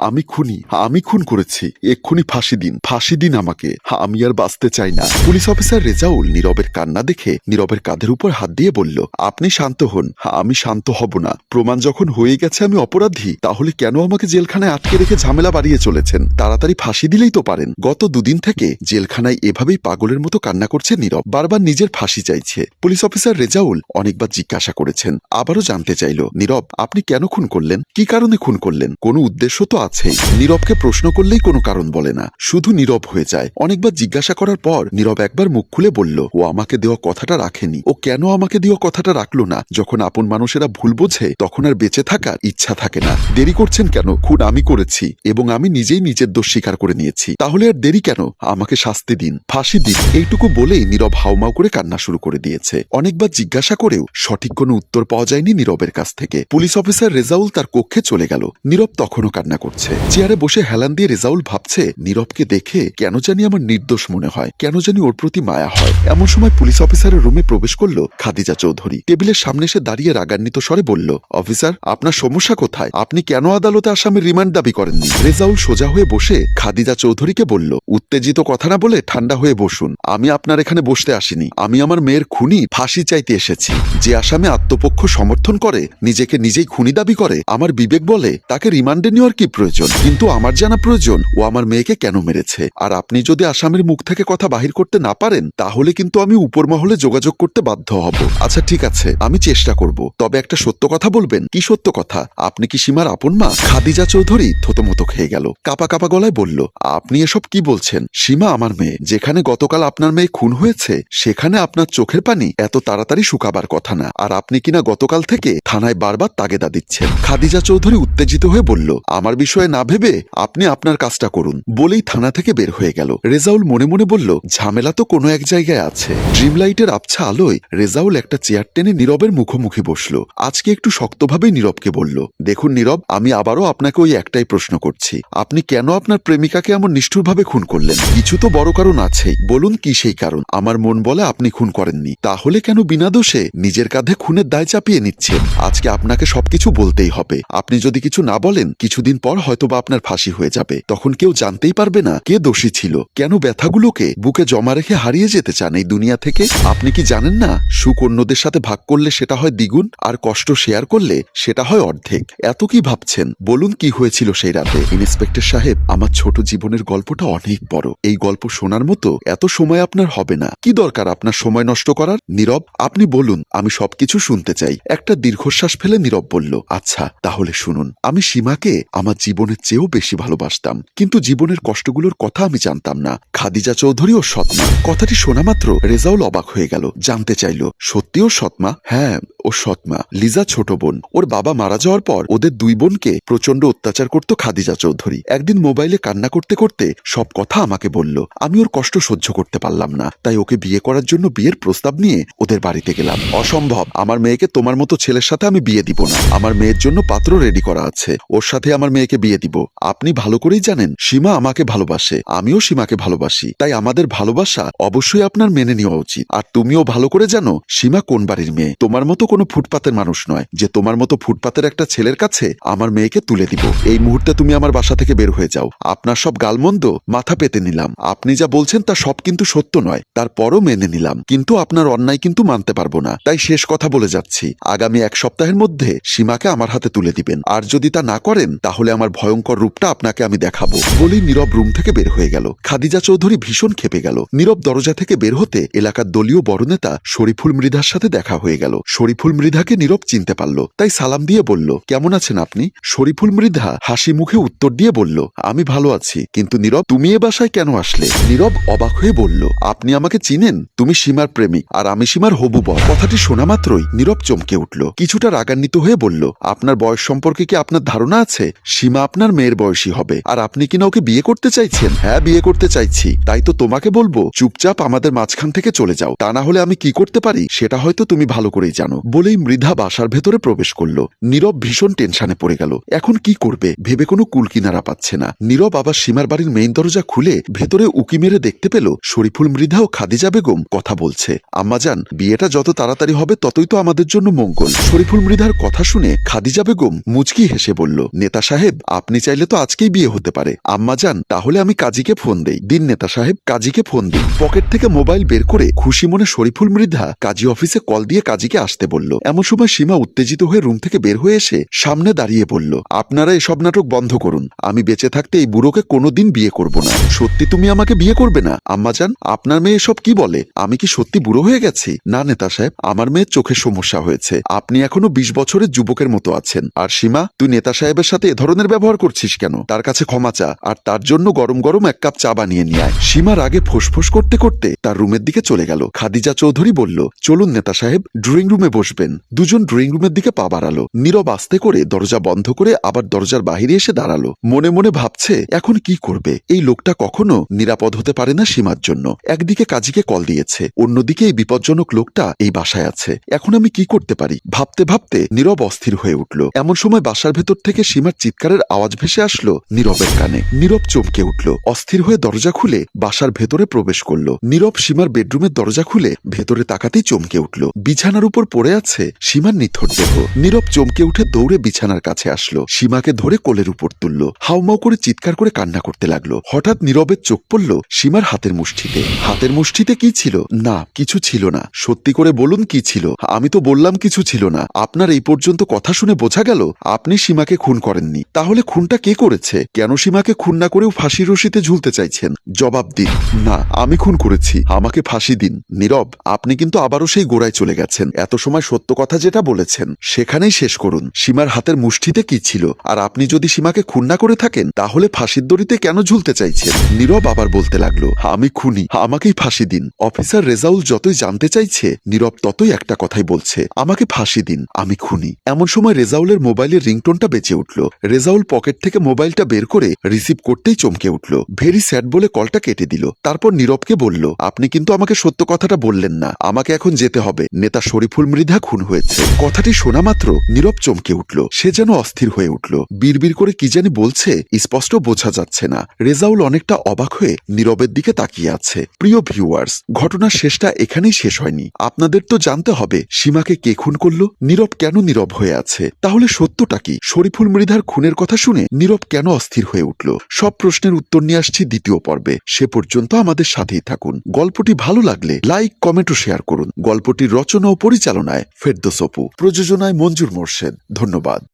আমি খুনি। আমি খুন করেছি। এক্ষুনি ফাঁসি দিন। ফাঁসি দিন আমাকে। আমি আর বাঁচতে চাই না। পুলিশ অফিসার রেজাউল নীরবের কান্না দেখে নীরবের কাঁধের উপর হাত দিয়ে বলল, আপনি শান্ত হন। আমি শান্ত হব না। প্রমাণ যখন হয়ে গেছে আমি অপরাধী। তাহলে কেন আমাকে জেলখানায় আটকে রেখে ঝামেলা বাড়িয়ে চলেছেন? তাড়াতাড়ি ফাঁসি দিলেই তো পারেন। গত দুদিন থেকে জেলখানায় এভাবেই পাগলের মতো কান্না করছে নীরব। বারবার নিজের ফাঁসি চাইছে। পুলিশ অফিসার রেজাউল অনেকবার জিজ্ঞাসা করেছেন। আবারও জানতে চাইল, নীরব, আপনি কেন খুন করলেন? কি কারণে খুন করলেন? কোনো উদ্দেশ্য তো আছেই নীরবকে প্রশ্ন করলেই কোনো কারণ বলে না। শুধু নীরব হয়ে যায়। অনেকবার জিজ্ঞাসা করার পর নীরব একবার মুখ খুলে বলল, ও আমাকে দেওয়া কথাটা রাখেনি। ও কেন আমাকে দেওয়া কথাটা রাখল না? যখন আপন মানুষেরা ভুল বোঝে, তখন আর বেঁচে থাকার ইচ্ছা থাকে না। দেরি করছেন কেন? খুন আমি করেছি এবং আমি নিজেই নিজের দোষ স্বীকার করে নিয়েছি। তাহলে আর দেরি কেন? আমাকে শাস্তি দিন, ফাঁসি দিন। এইটুকু বলেই নীরব হাউমাউ করে কান্না শুরু করে দিয়েছে। অনেকবার জিজ্ঞাসা করেও সঠিক কোনো উত্তর পাওয়া যায়নি নীরবের কাছ থেকে। পুলিশ অফিসার রেজাউল তার কক্ষে চলে গেল। নীরব তখনও কান্না করছে। চেয়ারে বসে হেলান দিয়ে রেজাউল ভাবছে, নীরবকে দেখে কেন জানি আমার নির্দোষ মনে হয়, কেন জানি ওর প্রতি মায়া হয়। এমন সময় পুলিশ অফিসারের রুমে প্রবেশ করল খাদিজা চৌধুরী। টেবিলের সামনে এসে দাঁড়িয়ে রাগান্বিত স্বরে বলল, অফিসার, আপনার সমস্যা কোথায়? আপনি কেন আদালতে আসামের রিমান্ড দাবি করেননি? রেজাউল সোজা হয়ে বসে খাদিজা চৌধুরীকে বলল, উত্তেজিত কথা না বলে ঠান্ডা হয়ে বসুন। আমি আপনার এখানে বসতে আসিনি। আমি আমার মেয়ের খুনি ফাঁসি চাইতে এসেছি। যে আসামে আত্মপক্ষ সমর্থন করে, নিজেকে নিজেই খুনি দাবি করে, আমার বিবেক বলে তাকে রিমান্ডে নেওয়ার কি প্রয়োজন? কিন্তু আমার জানা প্রয়োজন, ও আমার মেয়েকে কেন মেরেছে? আর আপনি যদি আসামের মুখ থেকে কথা বাহির করতে না পারেন, তাহলে কিন্তু আমি উপর মহলে যোগাযোগ করতে বাধ্য হব। আচ্ছা ঠিক আছে, আমি চেষ্টা করব। তবে একটা সত্য কথা বলবেন? কি সত্য কথা? আপনি কি সীমার আপন মা? খাদিজা চৌধুরী থতমত খেয়ে গেল। কাপা কাপা গলায় বলল, আপনি এসব কি বলছেন? সীমা আমার মেয়ে। যেখানে গতকাল আপনার মেয়ে খুন হয়েছে, সেখানে আপনার চোখের পানি। এত তাড়াতাড়ি শুকাবার কথা না। আর আপনি কিনা গতকাল থেকে থানায় বারবার তাগেদা দিচ্ছেন? খাদিজা চৌধুরী উত্তেজিত হয়ে বলল, আমার বিষয়ে না ভেবে আপনি আপনার কাজটা করুন। বলেই থানা থেকে বের হয়ে গেল। রেজাউল মনে মনে বলল, ঝামেলা তো কোনো এক জায়গায় আছে। ড্রিমলাইটের আবছা আলোয় রেজাউল একটা চেয়ার টেনে নীরবের মুখোমুখি বসল। আজকে একটু শক্তভাবেই নীরবকে বলল, দেখুন নীরব, আমি আবারও আপনাকে ওই একটাই প্রশ্ন করছি। আপনি কেন আপনার প্রেমিকাকে এমন নিষ্ঠুরভাবে খুন করলেন? কিছু তো বড় কারণ আছেই। বলুন কি সেই কারণ? আমার মন বলে আপনি খুন করেননি। তাহলে কেন বিনা দোষে নিজের কাঁধে খুনের দায় চাপিয়ে নিচ্ছেন? আজকে আপনাকে সবকিছু বলতেই হবে। আপনি যদি কিছু না বলেন, কিছুদিন পর হয়তোবা আপনার ফাঁসি হয়ে যাবে। তখন কেউ জানতেই পারবে না কে দোষী ছিল। কেন ব্যথাগুলোকে বুকে জমা রেখে হারিয়ে যেতে চান এই দুনিয়া থেকে? আপনি কি জানেন না? সুখ অন্যদের সাথে ভাগ করলে সেটা হয় দ্বিগুণ, আর কষ্ট শেয়ার করলে সেটা হয় অর্ধেক। এত কি ভাবছেন? বলুন কি হয়েছিল সেই রাতে? ইন্সপেক্টর সাহেব, আমার ছোট জীবনের গল্পটা অনেক বড়। এই গল্প শোনার মতো এত সময় আপনার হবে না। কি দরকার আপনার সময় নষ্ট করার? নীরব, আপনি বলুন, আমি সবকিছু শুনতে চাই। একটা দীর্ঘশ্বাস ফেলে নীরব বলল আচ্ছা তাহলে শুনুন। আমি সীমাকে, আমার জীবনের চেয়েও বেশি ভালোবাসতাম। কিন্তু জীবনের কষ্টগুলোর কথা আমি জানতাম না। খাদিজা চৌধুরী ও সৎমা। কথাটি শোনা মাত্র রেজাউল অবাক হয়ে গেল, জানতে চাইল সত্যিও সৎমা? হ্যাঁ ও সৎমা, লিজা ছোট বোন। ওর বাবা মারা যাওয়ার পর ওদের দুই বোনকে প্রচণ্ড অত্যাচার করত খাদিজা চৌধুরী। একদিন মোবাইলে কান্না করতে করতে সব কথা আমাকে বলল, আমি ওর কষ্ট সহ্য করতে পারলাম না। তাই ওকে বিয়ে করার জন্য বিয়ের প্রস্তাব নিয়ে ওদের বাড়িতে গেলাম। অসম্ভব! আমার মেয়েকে তোমার মতো ছেলের সাথে আমি বিয়ে দিব না। আমার মেয়ের জন্য পাত্র রেডি করা আছে। ওর সাথে আমার মেয়েকে বিয়ে দিব। আপনি ভালো করেই জানেন, সীমা আমাকে ভালোবাসে। আমিও সীমাকে ভালোবাসি। তাই আমাদের ভালোবাসা অবশ্যই আপনার মেনে নেওয়া উচিত। আর তুমিও ভালো করে জানো, সীমা কোন বাড়ির মেয়ে? তোমার মতো কোনো ফুটপাতের মানুষ নয়। যে তোমার মতো ফুটপাতের একটা ছেলের কাছে আমার মেয়েকে তুলে দিব। এই মুহূর্তে তুমি আমার বাসা থেকে বের হয়ে যাও। আপনার সব গালমন্দ মাথা পেতে নিলাম। আপনি যা বলছেন তা সব কিন্তু সত্য নয়। তারপরও মেনে নিলাম। কিন্তু আপনার অন্যায় কিন্তু মানতে পারব না। তাই শেষ কথা বলে যাচ্ছি। আগামী এক সপ্তাহের মধ্যে সীমাকে আমার হাতে তুলে দিবেন। আর যদি তা না করেন, তাহলে আমার ভয়ঙ্কর রূপটা আপনাকে আমি দেখাবো। বলেই নীরব রুম থেকে বের হয়ে গেল। খাদিজা চৌধুরী ভীষণ খেপে গেল। নীরব দরজা থেকে বের হতে এলাকার দলীয় বড় নেতা শরীফুল মৃধার সাথে দেখা হয়ে গেল। শরীফুল মৃধাকে নীরব চিনতে পারল। তাই সালাম দিয়ে বলল, কেমন আছেন আপনি? শরীফুল মৃধা হাসি মুখে উত্তর দিয়ে বলল, আমি ভালো আছি, কিন্তু নীরব, তুমি এ বাসায় কেন আসলে? নীরব অবাক হয়ে বলল, আপনি আমাকে চিনেন? তুমি সীমার প্রেমিক, আর আমি সীমার হবু বর। কথাটি শোনা মাত্রই নীরব চমকে উঠল। কিছুটা রাগান্বিত হয়ে বলল, আপনার বয়স সম্পর্কে কি আপনার ধারণা আছে? সীমা আপনার মেয়ের বয়সী হবে, আর আপনি কিনা ওকে বিয়ে করতে চাইছেন? হ্যাঁ বিয়ে করতে চাইছি, তাই তো তোমাকে বলব, চুপচাপ আমাদের মাঝখান থেকে চলে যাও, তা না হলে আমি কি করতে পারি? সেটা হয়তো তুমি ভালো করেই জানো। বলেই মৃধা বাসার ভেতরে প্রবেশ করল। নীরব ভীষণ টেনশনে পড়ে গেল। এখন কি করবে? ভেবে কোনো কুল কিনারা পাচ্ছে না। নীরব আবার সীমার বাড়ির মেইন দরজা খুলে ভেতরে উকি মেরে দেখতে পেল, শরীফুল মৃধা ও খাদিজা বেগম কথা বলছে। আম্মাজান, বিয়েটা যত তাড়াতাড়ি হবে ততই তো আমাদের জন্য মঙ্গল। শরীফুল মৃধার কথা শুনে খাদিজা বেগম মুচকি হেসে বলল, নেতা সাহেব, আপনি চাইলে তো আজকেই বিয়ে হতে পারে। আম্মা যান তাহলে আমি কাজীকে ফোন দেই। দিন নেতা সাহেব, কাজীকে ফোন দিই পকেট থেকে মোবাইল বের করে খুশি মনে শরীফুল মৃধা কাজী অফিসে কল দিয়ে কাজীকে আসতে বলল। এমন সময় সীমা উত্তেজিত হয়ে রুম থেকে বের হয়ে এসে সামনে দাঁড়িয়ে বলল, আপনারা এসব নাটক বন্ধ করুন, আমি বেঁচে থাকতে এই বুড়োকে কোনোদিন বিয়ে করব না। সত্যি তুমি আমাকে বিয়ে করবে না? আম্মা যান আপনার মেয়ে এসব কি বলে? আমি কি সত্যি বুড়ো হয়ে গেছি? না নেতা সাহেব, আমার মেয়ের চোখের সমস্যা হয়েছে। আপনি এখনও বিশ বছরের যুবকের মতো আছেন। আর সীমা, তুই নেতা সাহেবের সাথে এ ধরনের ব্যবহার করছিস কেন? তার কাছে ক্ষমা চা, আর তার জন্য গরম গরম এক কাপ চা বানিয়ে নিয়ে আয়। সীমার আগে ফোসফোস করতে করতে তার রুমের দিকে চলে গেল। খাদিজা চৌধুরী বলল, চলুন নেতা সাহেব, ড্রয়িং রুমে বসবেন। দুজন ড্রয়িং রুমের দিকে পা বাড়ালো। নীরব আস্তে করে দরজা বন্ধ করে আবার দরজার বাহিরে এসে দাঁড়াল। মনে মনে ভাবছে, এখন কি করবে? এই লোকটা কখনো নিরাপদ হতে পারে না সীমার জন্য। একদিকে কাজীকে কল দিয়েছে, অন্যদিকে এই বিপজ্জনক লোকটা এই বাসায় আছে। এখন আমি কি করতে পারি? ভাবতে ভাবতে নীরব অস্থির হয়ে উঠল। এমন সময় বাসার ভেতর থেকে সীমার চিৎকারের আওয়াজ ভেসে আসলো নীরবের কানে। নীরব চমকে উঠল, অস্থির হয়ে দরজা খুলে বাসার ভেতরে প্রবেশ করল। নীরব সীমার বেডরুমের দরজা খুলে ভেতরে তাকাতেই চমকে উঠল। বিছানার উপর পড়ে আছে? সীমার নিথর দেহ। নীরব চমকে উঠে দৌড়ে বিছানার কাছে আসলো। সীমাকে ধরে কোলের উপর তুলল। হাউমাউ করে চিৎকার করে কান্না করতে লাগল। হঠাৎ নীরবের চোখ পড়ল সীমার হাতের মুষ্টিতে। হাতের মুষ্টিতে কি ছিল? না, কিছু ছিল না। সত্যি করে বলুন কি ছিল? আমি তো বললাম কিছু ছিল না। আপনার এই পর্যন্ত কথা শুনে বোঝা গেল, আপনি সীমাকে খুন করেননি। তাহলে খুনটা কে করেছে? কেন সীমাকে খুন না করেও ফাঁসি রশিতে ঝুলতে চাইছেন? জবাব দিন। না, আমি খুন করেছি। আমাকে ফাঁসি দিন। নীরব, আপনি কিন্তু আবারও সেই গোড়ায় চলে গেছেন। এত সময় সত্য কথা যেটা বলেছেন, সেখানেই শেষ করুন। সীমার হাতের মুষ্টিতে কি ছিল? আর আপনি যদি সীমাকে খুন না করে থাকেন, তাহলে ফাঁসির দড়িতে কেন ঝুলতে চাইছেন? নীরব আবার বলতে লাগল, আমি খুনি, আমাকেই ফাঁসি দিন। অফিসার রেজাউল যতই জানতে চাইছে, নীরব ততই একটা কথাই বলছে, আমাকে ফাঁসি দিন, আমি খুনি। এমন সময় রেজাউলের মোবাইলের রিংটোনটা বেঁচে উঠল। রেজাউল পকেট থেকে মোবাইলটা বের করে রিসিভ করতেই চমকে উঠল। ভেরি স্যাড বলে কলটা কেটে দিল। তারপর নীরবকে বলল, আপনি কিন্তু আমাকে সত্য কথাটা বললেন না। আমাকে এখন যেতে হবে। নেতা শরীফুল মৃধা খুন হয়েছে। কথাটি শোনা মাত্র নীরব চমকে উঠল। সে যেন অস্থির হয়ে উঠল। বিড়বিড় করে কি জানি বলছে, স্পষ্ট বোঝা যাচ্ছে না। রেজাউল অনেকটা অবাক হয়ে নীরবের দিকে তাকিয়ে আছে। প্রিয় ভিউয়ার্স, ঘটনার শেষটা এখানেই শেষ হয়নি। আপনাদের তো জানতে হবে, সীমাকে কে খুন করল? নীরব কেন নীরব হয়ে আছে? তাহলে সত্যটা কি? শরীফুল মৃধার খুনের কথা শুনে নীরব কেন অস্থির হয়ে উঠল? সব প্রশ্নের উত্তর নিয়ে আসছি দ্বিতীয় পর্বে। সে পর্যন্ত আমাদের সাথেই থাকুন। গল্পটি ভালো লাগলে লাইক, কমেন্ট ও শেয়ার করুন। গল্পটির রচনা ও পরিচালনায় ফেরদোস অপু। প্রযোজনায় মঞ্জুর মোর্শেদ। ধন্যবাদ।